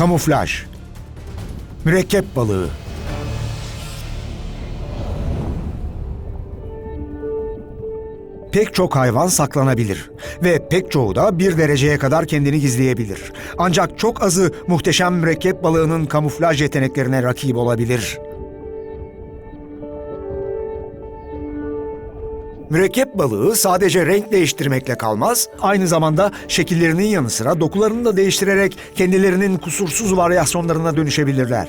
Kamuflaj. Mürekkep balığı. Pek çok hayvan saklanabilir ve pek çoğu da bir dereceye kadar kendini gizleyebilir. Ancak çok azı muhteşem mürekkep balığının kamuflaj yeteneklerine rakip olabilir. Mürekkep balığı sadece renk değiştirmekle kalmaz, aynı zamanda şekillerinin yanı sıra dokularını da değiştirerek kendilerinin kusursuz varyasyonlarına dönüşebilirler.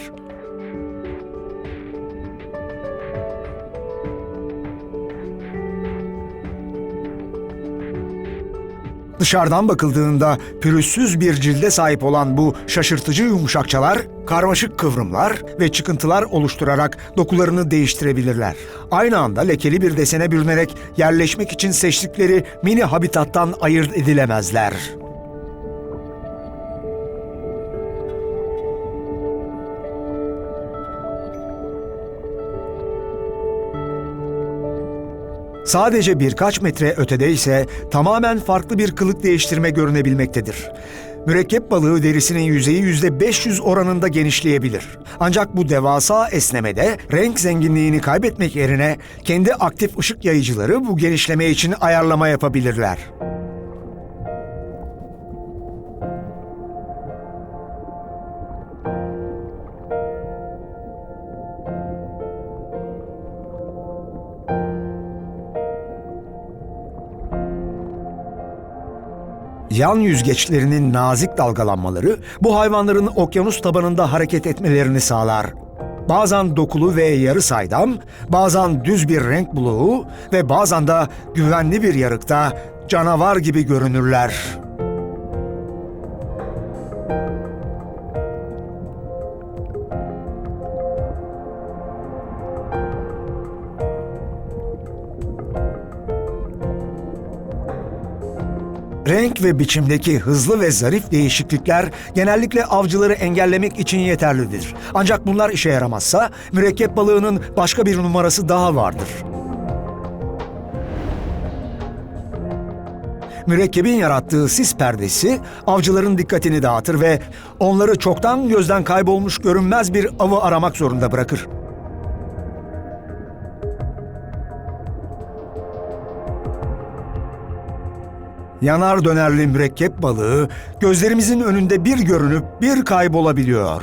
Dışarıdan bakıldığında pürüzsüz bir cilde sahip olan bu şaşırtıcı yumuşakçalar, karmaşık kıvrımlar ve çıkıntılar oluşturarak dokularını değiştirebilirler. Aynı anda lekeli bir desene bürünerek yerleşmek için seçtikleri mini habitattan ayırt edilemezler. Sadece birkaç metre ötede ise tamamen farklı bir kılık değiştirme görünebilmektedir. Mürekkep balığı derisinin yüzeyi %500 oranında genişleyebilir. Ancak bu devasa esnemede renk zenginliğini kaybetmek yerine kendi aktif ışık yayıcıları bu genişleme için ayarlama yapabilirler. Yan yüzgeçlerinin nazik dalgalanmaları bu hayvanların okyanus tabanında hareket etmelerini sağlar. Bazen dokulu ve yarı saydam, bazen düz bir renk buluğu ve bazen de güvenli bir yarıkta canavar gibi görünürler. Renk ve biçimdeki hızlı ve zarif değişiklikler genellikle avcıları engellemek için yeterlidir. Ancak bunlar işe yaramazsa mürekkep balığının başka bir numarası daha vardır. Mürekkebin yarattığı sis perdesi avcıların dikkatini dağıtır ve onları çoktan gözden kaybolmuş görünmez bir avı aramak zorunda bırakır. Yanar dönerli mürekkep balığı gözlerimizin önünde bir görünüp bir kaybolabiliyor.